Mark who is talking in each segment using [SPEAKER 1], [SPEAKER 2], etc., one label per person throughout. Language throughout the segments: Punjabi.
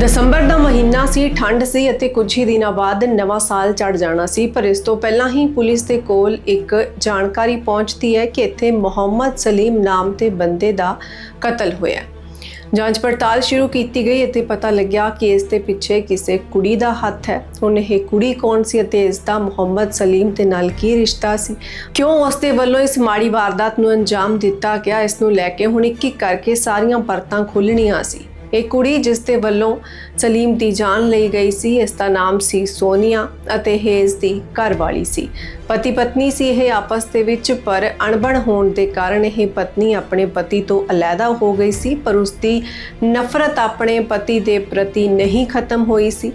[SPEAKER 1] ਦਸੰਬਰ ਦਾ ਮਹੀਨਾ ਸੀ, ਠੰਡ ਸੀ ਅਤੇ ਕੁਝ ਹੀ ਦਿਨਾਂ ਬਾਅਦ ਨਵਾਂ ਸਾਲ ਚੜ ਜਾਣਾ ਸੀ, ਪਰ ਇਸ ਤੋਂ ਪਹਿਲਾਂ ਹੀ ਪੁਲਿਸ ਦੇ ਕੋਲ ਇੱਕ ਜਾਣਕਾਰੀ ਪਹੁੰਚਦੀ ਹੈ ਕਿ ਇੱਥੇ ਮੁਹੰਮਦ ਸਲੀਮ ਨਾਮ ਦੇ ਬੰਦੇ ਦਾ ਕਤਲ ਹੋਇਆ ਜਾਂਚ ਪੜਤਾਲ ਸ਼ੁਰੂ ਕੀਤੀ ਗਈ ਅਤੇ ਪਤਾ ਲੱਗਿਆ ਕਿ ਇਸ ਦੇ ਪਿੱਛੇ ਕਿਸੇ ਕੁੜੀ ਦਾ ਹੱਥ ਹੈ। ਹੁਣ ਇਹ ਕੁੜੀ ਕੌਣ ਸੀ ਅਤੇ ਇਸ ਦਾ ਮੁਹੰਮਦ ਸਲੀਮ ਦੇ ਨਾਲ ਕੀ ਰਿਸ਼ਤਾ ਸੀ? ਕਿਉਂ ਉਸ ਦੇ ਵੱਲੋਂ ਇਸ ਮਾੜੀ ਵਾਰਦਾਤ ਨੂੰ ਅੰਜਾਮ ਦਿੱਤਾ ਗਿਆ? ਇਸ ਨੂੰ ਲੈ ਕੇ ਹੁਣ ਇੱਕ ਇੱਕ ਕਰਕੇ ਸਾਰੀਆਂ ਪਰਤਾਂ ਖੁੱਲਣੀਆਂ ਸੀ। ਇਹ ਕੁੜੀ ਜਿਸ ਦੇ ਵੱਲੋਂ ਸਲੀਮ ਦੀ ਜਾਨ ਲਈ ਗਈ ਸੀ, ਇਸ ਦਾ ਨਾਮ ਸੀ ਸੋਨੀਆ ਅਤੇ ਇਹ ਇਸ ਦੀ ਘਰਵਾਲੀ ਸੀ। ਪਤੀ ਪਤਨੀ ਸੀ ਇਹ ਆਪਸ ਦੇ ਵਿੱਚ, ਪਰ ਅਣਬਣ ਹੋਣ ਦੇ ਕਾਰਨ ਇਹ ਪਤਨੀ ਆਪਣੇ ਪਤੀ ਤੋਂ ਅਲੱਗਾ ਹੋ ਗਈ ਸੀ, ਪਰ ਉਸ ਦੀ ਨਫ਼ਰਤ ਆਪਣੇ ਪਤੀ ਦੇ ਪ੍ਰਤੀ ਨਹੀਂ ਖਤਮ ਹੋਈ ਸੀ।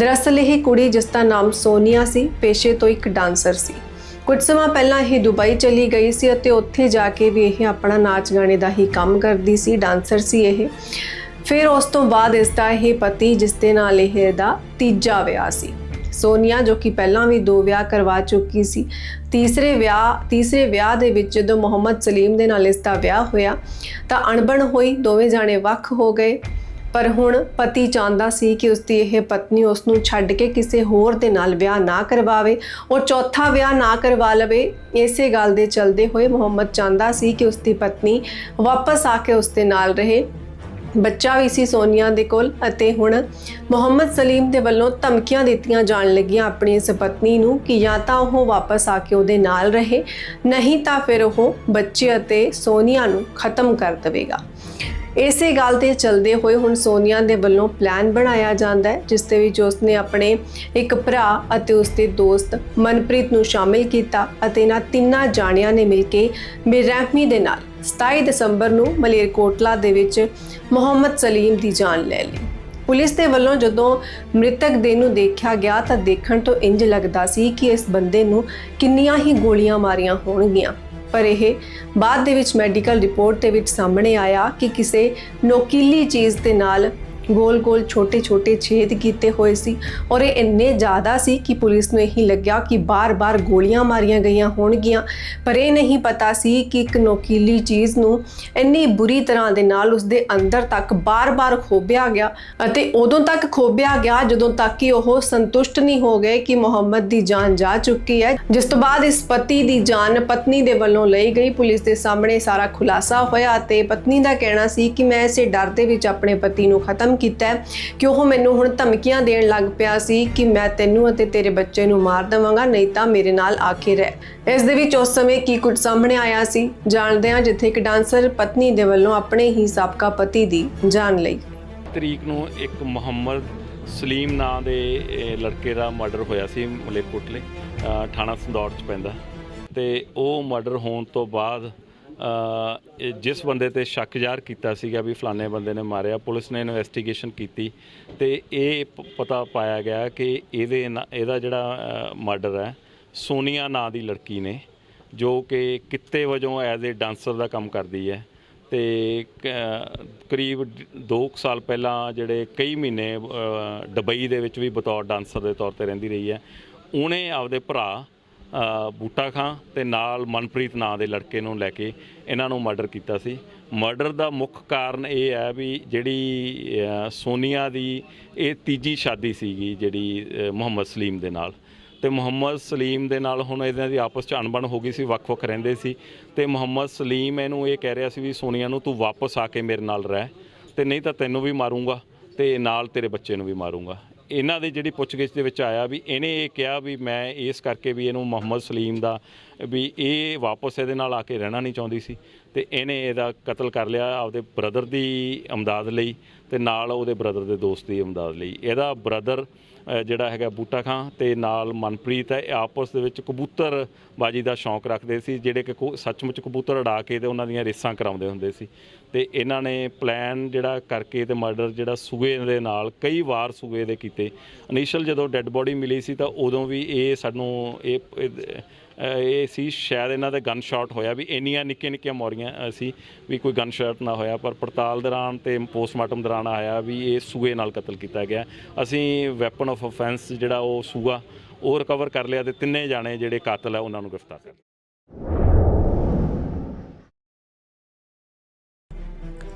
[SPEAKER 1] ਦਰਅਸਲ ਇਹ ਕੁੜੀ ਜਿਸ ਦਾ ਨਾਮ ਸੋਨੀਆ ਸੀ, ਪੇਸ਼ੇ ਤੋਂ ਇੱਕ ਡਾਂਸਰ ਸੀ। ਕੁਝ ਸਮਾਂ ਪਹਿਲਾਂ ਇਹ ਦੁਬਈ ਚਲੀ ਗਈ ਸੀ ਅਤੇ ਉੱਥੇ ਜਾ ਕੇ ਵੀ ਇਹ ਆਪਣਾ ਨਾਚ ਗਾਣੇ ਦਾ ਹੀ ਕੰਮ ਕਰਦੀ ਸੀ, ਡਾਂਸਰ ਸੀ ਇਹ। ਫਿਰ ਉਸ ਤੋਂ ਬਾਅਦ ਇਸ ਦਾ ਇਹ ਪਤੀ, ਜਿਸ ਦੇ ਨਾਲ ਇਹ ਦਾ ਤੀਜਾ ਵਿਆਹ ਸੀ। ਸੋਨੀਆ, ਜੋ ਕਿ ਪਹਿਲਾਂ ਵੀ ਦੋ ਵਿਆਹ ਕਰਵਾ ਚੁੱਕੀ ਸੀ, ਤੀਸਰੇ ਵਿਆਹ ਤੀਸਰੇ ਵਿਆਹ ਦੇ ਵਿੱਚ ਜਦੋਂ ਮੁਹੰਮਦ ਸਲੀਮ ਦੇ ਨਾਲ ਇਸ ਦਾ ਵਿਆਹ ਹੋਇਆ, ਤਾਂ ਅਣਬਣ ਹੋਈ, ਦੋਵੇਂ ਜਾਣੇ ਵੱਖ ਹੋ ਗਏ। ਪਰ ਹੁਣ ਪਤੀ ਚਾਹੁੰਦਾ ਸੀ ਕਿ ਉਸਦੀ ਇਹ ਪਤਨੀ ਉਸ ਨੂੰ ਛੱਡ ਕੇ ਕਿਸੇ ਹੋਰ ਦੇ ਨਾਲ ਵਿਆਹ ਨਾ ਕਰਵਾਵੇ ਔਰ ਚੌਥਾ ਵਿਆਹ ਨਾ ਕਰਵਾ ਲਵੇ। ਇਸੇ ਗੱਲ ਦੇ ਚਲਦੇ ਹੋਏ ਮੁਹੰਮਦ ਚਾਹੁੰਦਾ ਸੀ ਕਿ ਉਸਦੀ ਪਤਨੀ ਵਾਪਸ ਆ ਕੇ ਉਸ ਦੇ ਨਾਲ ਰਹੇ। ਬੱਚਾ ਵੀ ਸੀ ਸੋਨੀਆ ਦੇ ਕੋਲ ਅਤੇ ਹੁਣ ਮੁਹੰਮਦ ਸਲੀਮ ਦੇ ਵੱਲੋਂ ਧਮਕੀਆਂ ਦਿੱਤੀਆਂ ਜਾਣ ਲੱਗੀਆਂ ਆਪਣੀ ਇਸ ਪਤਨੀ ਨੂੰ ਕਿ ਜਾਂ ਤਾਂ ਉਹ ਵਾਪਸ ਆ ਕੇ ਉਹਦੇ ਨਾਲ ਰਹੇ, ਨਹੀਂ ਤਾਂ ਫਿਰ ਉਹ ਬੱਚੇ ਅਤੇ ਸੋਨੀਆ ਨੂੰ ਖਤਮ ਕਰ ਦੇਵੇਗਾ। ਇਸੇ ਗੱਲ ਤੇ ਚੱਲਦੇ ਹੋਏ ਹੁਣ ਸੋਨੀਆ ਦੇ ਵੱਲੋਂ ਪਲਾਨ ਬਣਾਇਆ ਜਾਂਦਾ ਹੈ, ਜਿਸ ਦੇ ਵਿੱਚ ਉਸਨੇ ਆਪਣੇ ਇੱਕ ਭਰਾ ਅਤੇ ਉਸਦੇ ਦੋਸਤ ਮਨਪ੍ਰੀਤ ਨੂੰ ਸ਼ਾਮਿਲ ਕੀਤਾ ਅਤੇ ਇਹਨਾਂ ਤਿੰਨਾਂ ਜਾਣਿਆਂ ਨੇ ਮਿਲ ਕੇ ਬੇਰਹਿਮੀ ਦੇ ਨਾਲ 27 ਦਸੰਬਰ ਨੂੰ ਮਲੇਰਕੋਟਲਾ ਦੇ ਵਿੱਚ ਮੁਹੰਮਦ ਸਲੀਮ ਦੀ ਜਾਨ ਲੈ ਲਈ। ਪੁਲਿਸ ਦੇ ਵੱਲੋਂ ਜਦੋਂ ਮ੍ਰਿਤਕ ਦੇ ਨੂੰ ਦੇਖਿਆ ਗਿਆ ਤਾਂ ਦੇਖਣ ਤੋਂ ਇੰਜ ਲੱਗਦਾ ਸੀ ਕਿ ਇਸ ਬੰਦੇ ਨੂੰ ਕਿੰਨੀਆਂ ਹੀ ਗੋਲੀਆਂ ਮਾਰੀਆਂ ਹੋਣਗੀਆਂ। ਪਰ ਇਹ ਬਾਅਦ ਦੇ ਵਿੱਚ ਮੈਡੀਕਲ ਰਿਪੋਰਟ ਦੇ ਵਿੱਚ ਸਾਹਮਣੇ ਆਇਆ ਕਿ ਕਿਸੇ ਨੋਕੀਲੀ ਚੀਜ਼ ਦੇ ਨਾਲ ਗੋਲ-ਗੋਲ ਛੋਟੇ-ਛੋਟੇ ਛੇਦ ਕੀਤੇ ਹੋਏ ਸੀ ਔਰ ਇਹ ਇੰਨੇ ਜ਼ਿਆਦਾ ਸੀ ਕਿ ਪੁਲਿਸ ਨੂੰ ਇਹੀ ਲੱਗਿਆ ਕਿ ਬਾਰ-ਬਾਰ ਗੋਲੀਆਂ ਮਾਰੀਆਂ ਗਈਆਂ ਹੋਣਗੀਆਂ। ਪਰ ਇਹ ਨਹੀਂ ਪਤਾ ਸੀ ਕਿ ਇੱਕ ਨੋਕੀਲੀ ਚੀਜ਼ ਨੂੰ ਇੰਨੀ ਬੁਰੀ ਤਰ੍ਹਾਂ ਦੇ ਨਾਲ ਉਸਦੇ ਅੰਦਰ ਤੱਕ ਬਾਰ-ਬਾਰ ਖੋਬਿਆ ਗਿਆ ਅਤੇ ਉਦੋਂ ਤੱਕ ਖੋਬਿਆ ਗਿਆ ਜਦੋਂ ਤੱਕ ਕਿ ਉਹ ਸੰਤੁਸ਼ਟ ਨਹੀਂ ਹੋ ਗਏ ਕਿ ਮੁਹੰਮਦ ਦੀ ਜਾਨ ਜਾ ਚੁੱਕੀ ਹੈ। ਜਿਸ ਤੋਂ ਬਾਅਦ ਇਸ ਪਤੀ ਦੀ ਜਾਨ ਪਤਨੀ ਦੇ ਵੱਲੋਂ ਲਈ ਗਈ। ਪੁਲਿਸ ਦੇ ਸਾਹਮਣੇ ਸਾਰਾ ਖੁਲਾਸਾ ਹੋਇਆ ਤੇ ਪਤਨੀ ਦਾ ਕਹਿਣਾ ਸੀ ਕਿ ਮੈਂ ਇਸੇ ਡਰ ਦੇ ਵਿੱਚ ਆਪਣੇ ਪਤੀ ਨੂੰ ਖਤਮ ਕੀਤਾ ਕਿ ਉਹ ਮੈਨੂੰ ਹੁਣ ਧਮਕੀਆਂ ਦੇਣ ਲੱਗ ਪਿਆ ਸੀ ਕਿ ਮੈਂ ਤੈਨੂੰ ਅਤੇ ਤੇਰੇ ਬੱਚੇ ਨੂੰ ਮਾਰ ਦੇਵਾਂਗਾ, ਨਹੀਂ ਤਾਂ ਮੇਰੇ ਨਾਲ ਆਖੇ ਰਹਿ। ਇਸ ਦੇ ਵਿੱਚ ਉਸ ਸਮੇਂ ਕੀ ਕੁਝ ਸਾਹਮਣੇ ਆਇਆ ਸੀ, ਜਾਣਦੇ ਹਾਂ, ਜਿੱਥੇ ਇੱਕ ਡਾਂਸਰ ਪਤਨੀ ਦੇ ਵੱਲੋਂ ਆਪਣੇ ਹੀ ਸਾਬਕਾ ਪਤੀ ਦੀ ਜਾਨ ਲਈ।
[SPEAKER 2] ਤਰੀਕ ਨੂੰ ਇੱਕ ਮੁਹੰਮਦ ਸਲੀਮ ਨਾਂ ਦੇ ਲੜਕੇ ਦਾ ਮਰਡਰ ਹੋਇਆ ਸੀ ਮਲੇਰਕੋਟਲੇ ਥਾਣਾ ਸੰਦੌੜ ਚ ਪੈਂਦਾ। ਤੇ ਉਹ ਮਰਡਰ ਹੋਣ ਤੋਂ ਬਾਅਦ ਜਿਸ ਬੰਦੇ ਤੇ ਸ਼ੱਕ ਜ਼ਾਹਰ ਕੀਤਾ ਸੀਗਾ ਵੀ ਫਲਾਣੇ ਬੰਦੇ ਨੇ ਮਾਰਿਆ ਪੁਲਿਸ ਨੇ ਇਨਵੈਸਟੀਗੇਸ਼ਨ ਕੀਤੀ ਤੇ ਇਹ ਪਤਾ ਪਾਇਆ ਗਿਆ ਕਿ ਇਹਦੇ ਨਾ- ਇਹਦਾ ਜਿਹੜਾ ਮਰਡਰ ਹੈ ਸੋਨੀਆ ਨਾਂ ਦੀ ਲੜਕੀ ਨੇ ਜੋ ਕਿ ਕਿੱਤੇ ਵਜੋਂ ਐਜ਼ ਏ ਡਾਂਸਰ ਦਾ ਕੰਮ ਕਰਦੀ ਹੈ ਤੇ ਕ- ਕਰੀਬ 2 ਸਾਲ ਪਹਿਲਾਂ ਜਿਹੜੇ ਕਈ ਮਹੀਨੇ ਅ, ਦੁਬਈ ਦੇ ਵਿੱਚ ਵੀ ਬਤੌਰ ਡਾਂਸਰ ਦੇ ਤੌਰ ਤੇ ਰਹਿੰਦੀ ਰਹੀ ਹੈ ਉਹਨੇ ਆਪਦੇ ਭਰਾ ਬੂਟਾ ਖਾਂ ਤੇ ਨਾਲ ਮਨਪ੍ਰੀਤ ਨਾਂ ਦੇ ਲੜਕੇ ਨੂੰ ਲੈ ਕੇ ਇਹਨਾਂ ਨੂੰ ਮਰਡਰ ਕੀਤਾ ਸੀ। ਮਰਡਰ ਦਾ ਮੁੱਖ ਕਾਰਨ ਇਹ ਹੈ ਵੀ ਜਿਹੜੀ ਸੋਨੀਆ ਦੀ ਇਹ ਤੀਜੀ ਸ਼ਾਦੀ ਸੀਗੀ ਜਿਹੜੀ ਮੁਹੰਮਦ ਸਲੀਮ ਦੇ ਨਾਲ। ਤੇ ਮੁਹੰਮਦ ਸਲੀਮ ਦੇ ਨਾਲ ਹੁਣ ਇਹਨਾਂ ਦੀ ਆਪਸ ਚ ਅਣਬਣ ਹੋ ਗਈ ਸੀ, ਵੱਖ-ਵੱਖ ਰਹਿੰਦੇ ਸੀ। ਤੇ ਮੁਹੰਮਦ ਸਲੀਮ ਇਹਨੂੰ ਇਹ ਕਹਿ ਰਿਹਾ ਸੀ ਵੀ ਸੋਨੀਆ ਨੂੰ ਤੂੰ ਵਾਪਸ ਆ ਕੇ ਮੇਰੇ ਨਾਲ ਰਹਿ ਤੇ ਨਹੀਂ ਤਾਂ ਤੈਨੂੰ ਵੀ ਮਾਰੂੰਗਾ ਤੇ ਨਾਲ ਤੇਰੇ ਬੱਚੇ ਨੂੰ ਵੀ ਮਾਰੂੰਗਾ। ਇਹਨਾਂ ਦੀ ਜਿਹੜੀ ਪੁੱਛਗਿੱਛ ਦੇ ਵਿੱਚ ਆਇਆ ਵੀ ਇਹਨੇ ਇਹ ਕਿਹਾ ਵੀ ਮੈਂ ਇਸ ਕਰਕੇ ਵੀ ਇਹਨੂੰ ਮੁਹੰਮਦ ਸਲੀਮ ਦਾ ਵੀ ਇਹ ਵਾਪਸ ਇਹਦੇ ਨਾਲ ਆ ਕੇ ਰਹਿਣਾ ਨਹੀਂ ਚਾਹੁੰਦੀ ਸੀ ਤੇ ਇਹਨੇ ਇਹਦਾ ਕਤਲ ਕਰ ਲਿਆ ਆਪਦੇ ਬ੍ਰਦਰ ਦੀ ਅਮਦਾਦ ਲਈ ਤੇ ਨਾਲ ਉਹਦੇ ਬ੍ਰਦਰ ਦੇ ਦੋਸਤ ਦੀ ਅਮਦਾਦ ਲਈ। ਇਹਦਾ ਬ੍ਰਦਰ ਜਿਹੜਾ ਹੈਗਾ ਬੂਟਾ ਖਾਂ ਤੇ ਨਾਲ ਮਨਪ੍ਰੀਤ ਹੈ, ਇਹ ਆਪਸ ਦੇ ਵਿੱਚ ਕਬੂਤਰ ਬਾਜੀ ਦਾ ਸ਼ੌਂਕ ਰੱਖਦੇ ਸੀ, ਜਿਹੜੇ ਕਿ ਕੋ- ਸੱਚਮੁੱਚ ਕਬੂਤਰ ਉਡਾ ਕੇ ਤੇ ਉਹਨਾਂ ਦੀਆਂ ਰੇਸਾਂ ਕਰਾਉਂਦੇ ਹੁੰਦੇ ਸੀ। ਤੇ ਇਹਨਾਂ ਨੇ ਪਲਾਨ ਜਿਹੜਾ ਕਰਕੇ ਤੇ ਮਰਡਰ ਜਿਹੜਾ ਸੂਏ ਦੇ ਨਾਲ, ਕਈ ਵਾਰ ਸੂਏ ਦੇ ਕੀਤੇ। ਇਨੀਸ਼ੀਅਲ ਜਦੋਂ ਡੈੱਡ ਬੋਡੀ ਮਿਲੀ ਸੀ ਤਾਂ ਉਦੋਂ ਵੀ ਇਹ ਸਾਨੂੰ ਇਹ ਇਹ- ਸੀ, ਸ਼ਾਇਦ ਇਹਨਾਂ ਦੇ ਗਨ ਸ਼ਾਟ ਹੋਇਆ ਵੀ, ਇੰਨੀਆਂ ਨਿੱਕੀਆਂ ਨਿੱਕੀਆਂ ਮੋਰੀਆਂ ਸੀ ਵੀ ਕੋਈ ਗਨ ਸ਼ਾਟ ਨਾ ਹੋਇਆ, ਪਰ ਪੜਤਾਲ ਦੌਰਾਨ ਤੇ ਪੋਸਟਮਾਰਟਮ ਦੌਰਾਨ ਆਇਆ ਵੀ ਇਹ ਸੂਏ ਨਾਲ ਕਤਲ ਕੀਤਾ ਗਿਆ। ਅਸੀਂ ਵੈਪਨ ਆਫ ਆਫੈਂਸ ਜਿਹੜਾ ਉਹ ਸੂਆ, ਉਹ ਰਿਕਵਰ ਕਰ ਲਿਆ ਤੇ ਤਿੰਨੇ ਜਾਣੇ ਜਿਹੜੇ ਕਾਤਲ ਆ, ਉਹਨਾਂ ਨੂੰ ਗ੍ਰਿਫਤਾਰ ਕਰ ਲਿਆ।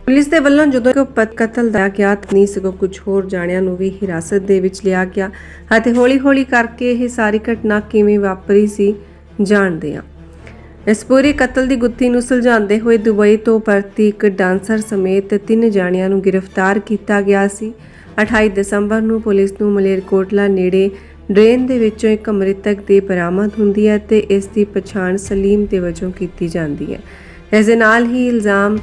[SPEAKER 3] ਪੁਲਿਸ ਦੇ ਵੱਲੋਂ ਜਦੋਂ ਇੱਕ ਪਤ ਕਤਲ ਦਾ ਗਿਆਤ ਨਹੀਂ ਸਗੋਂ ਕੁਝ ਹੋਰ ਜਾਣਿਆਂ ਨੂੰ ਵੀ ਹਿਰਾਸਤ ਦੇ ਵਿੱਚ ਲਿਆ ਗਿਆ ਅਤੇ ਹੌਲੀ-ਹੌਲੀ ਕਰਕੇ ਇਹ ਸਾਰੀ ਘਟਨਾ ਕਿਵੇਂ ਵਾਪਰੀ ਸੀ ਜਾਣਦੇ ਹਾਂ। ਇਸ ਪੂਰੀ ਕਤਲ ਦੀ ਗੁੱਥੀ ਨੂੰ ਸੁਲਝਾਉਂਦੇ ਹੋਏ ਦੁਬਈ ਤੋਂ ਪਰਤੀ ਇੱਕ ਡਾਂਸਰ ਸਮੇਤ ਤਿੰਨ ਜਾਣਿਆਂ ਨੂੰ ਗ੍ਰਿਫਤਾਰ ਕੀਤਾ ਗਿਆ ਸੀ। 28 ਦਸੰਬਰ ਨੂੰ ਪੁਲਿਸ ਨੂੰ ਮਲੇਰਕੋਟਲਾ ਨੇੜੇ ਡਰੇਨ ਦੇ ਵਿੱਚੋਂ ਇੱਕ ਮ੍ਰਿਤਕ ਦੀ ਬਰਾਮਦ ਹੁੰਦੀ ਹੈ ਤੇ ਇਸ ਦੀ ਪਛਾਣ ਸਲੀਮ ਦੇ ਵਜੋਂ ਕੀਤੀ ਜਾਂਦੀ ਹੈ। ਇਸ ਦੇ ਨਾਲ ਹੀ ਇਲਜ਼ਾਮ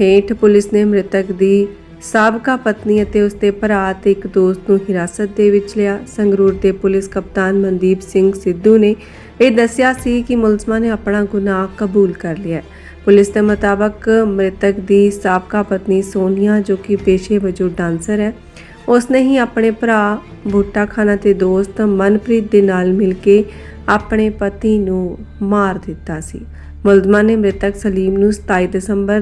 [SPEAKER 3] ਹੇਠ ਪੁਲਿਸ ਨੇ ਮ੍ਰਿਤਕ ਦੀ ਸਾਬਕਾ ਪਤਨੀ ਅਤੇ ਉਸਦੇ ਭਰਾ ਤੇ ਇੱਕ ਦੋਸਤ ਨੂੰ ਹਿਰਾਸਤ ਦੇ ਵਿੱਚ ਲਿਆ। ਸੰਗਰੂਰ ਦੇ ਪੁਲਿਸ ਕਪਤਾਨ ਮਨਦੀਪ ਸਿੰਘ ਸਿੱਧੂ ਨੇ ਇਹ ਦੱਸਿਆ ਸੀ ਕਿ ਮੁਲਜ਼ਮਾਂ ਨੇ ਆਪਣਾ ਗੁਨਾਹ ਕਬੂਲ ਕਰ ਲਿਆ ਪੁਲਿਸ ਦੇ ਮੁਤਾਬਕ ਮ੍ਰਿਤਕ ਦੀ ਸਾਬਕਾ ਪਤਨੀ ਸੋਨੀਆ, ਜੋ ਕਿ ਪੇਸ਼ੇ ਵਜੋਂ ਡਾਂਸਰ ਹੈ, ਉਸਨੇ ਹੀ ਆਪਣੇ ਭਰਾ ਬੂਟਾ ਖਾਨਾ ਤੇ ਦੋਸਤ ਮਨਪ੍ਰੀਤ ਦੇ ਨਾਲ ਮਿਲ ਕੇ ਆਪਣੇ ਪਤੀ ਨੂੰ ਮਾਰ ਦਿੱਤਾ ਸੀ। ਮੁਲਜ਼ਮਾਂ ਨੇ ਮ੍ਰਿਤਕ ਸਲੀਮ ਨੂੰ 27 ਦਸੰਬਰ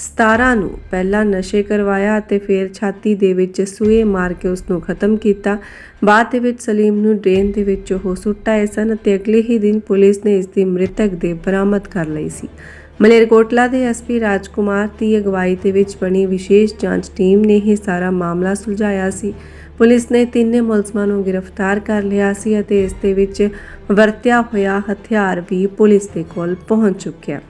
[SPEAKER 3] 2017 ਨੂੰ ਪਹਿਲਾਂ ਨਸ਼ੇ ਕਰਵਾਇਆ ਅਤੇ ਫਿਰ ਛਾਤੀ ਦੇ ਵਿੱਚ ਸੂਏ ਮਾਰ ਕੇ ਉਸ ਨੂੰ ਖਤਮ ਕੀਤਾ। ਬਾਅਦ ਦੇ ਵਿੱਚ ਸਲੀਮ ਨੂੰ ਡਰੇਨ ਦੇ ਵਿੱਚ ਉਹ ਸੁੱਟ ਆਏ ਸਨ ਅਤੇ ਅਗਲੇ ਹੀ ਦਿਨ ਪੁਲਿਸ ਨੇ ਇਸ ਦੀ ਮ੍ਰਿਤਕ ਦੇ ਬਰਾਮਦ ਕਰ ਲਈ ਸੀ। ਮਲੇਰਕੋਟਲਾ ਦੇ ਐਸਪੀ ਰਾਜਕੁਮਾਰ ਦੀ ਅਗਵਾਈ ਦੇ ਵਿੱਚ ਬਣੀ ਵਿਸ਼ੇਸ਼ ਜਾਂਚ ਟੀਮ ਨੇ ਇਹ ਸਾਰਾ ਮਾਮਲਾ ਸੁਲਝਾਇਆ ਸੀ। ਪੁਲਿਸ ਨੇ ਤਿੰਨੇ ਮੁਲਜ਼ਮਾਂ ਨੂੰ ਗ੍ਰਿਫਤਾਰ ਕਰ ਲਿਆ ਸੀ ਅਤੇ ਇਸ ਦੇ ਵਿੱਚ ਵਰਤਿਆ ਹੋਇਆ ਹਥਿਆਰ ਵੀ ਪੁਲਿਸ ਦੇ ਕੋਲ ਪਹੁੰਚ ਚੁੱਕਿਆ।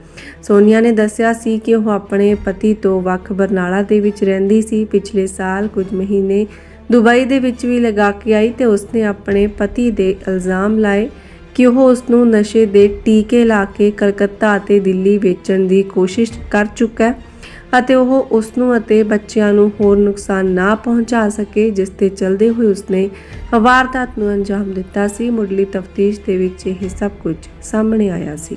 [SPEAKER 3] ਸੋਨੀਆ ਨੇ ਦੱਸਿਆ ਸੀ ਕਿ ਉਹ ਆਪਣੇ ਪਤੀ ਤੋਂ ਵੱਖ ਬਰਨਾਲਾ ਦੇ ਵਿੱਚ ਰਹਿੰਦੀ ਸੀ। ਪਿਛਲੇ ਸਾਲ ਕੁਝ ਮਹੀਨੇ ਦੁਬਈ ਦੇ ਵਿੱਚ ਵੀ ਲਗਾ ਕੇ ਆਈ ਤੇ ਉਸਨੇ ਆਪਣੇ ਪਤੀ ਦੇ ਇਲਜ਼ਾਮ ਲਾਏ ਕਿ ਉਹ ਉਸ ਨੂੰ ਨਸ਼ੇ ਦੇ ਟੀਕੇ ਲਾ ਕੇ ਕਲਕੱਤਾ ਅਤੇ ਦਿੱਲੀ ਵੇਚਣ ਦੀ ਕੋਸ਼ਿਸ਼ ਕਰ ਚੁੱਕਾ ਹੈ ਅਤੇ ਉਹ ਉਸ ਨੂੰ ਅਤੇ ਬੱਚਿਆਂ ਨੂੰ ਹੋਰ ਨੁਕਸਾਨ ਨਾ ਪਹੁੰਚਾ ਸਕੇ, ਜਿਸ ਤੇ ਚਲਦੇ ਹੋਏ ਉਸਨੇ ਵਾਰਦਾਤ ਨੂੰ ਅੰਜਾਮ ਦਿੱਤਾ ਸੀ। ਮੁੱਢਲੀ ਤਫਤੀਸ਼ ਦੇ ਵਿੱਚ ਇਹ ਸਭ ਕੁਝ ਸਾਹਮਣੇ ਆਇਆ ਸੀ।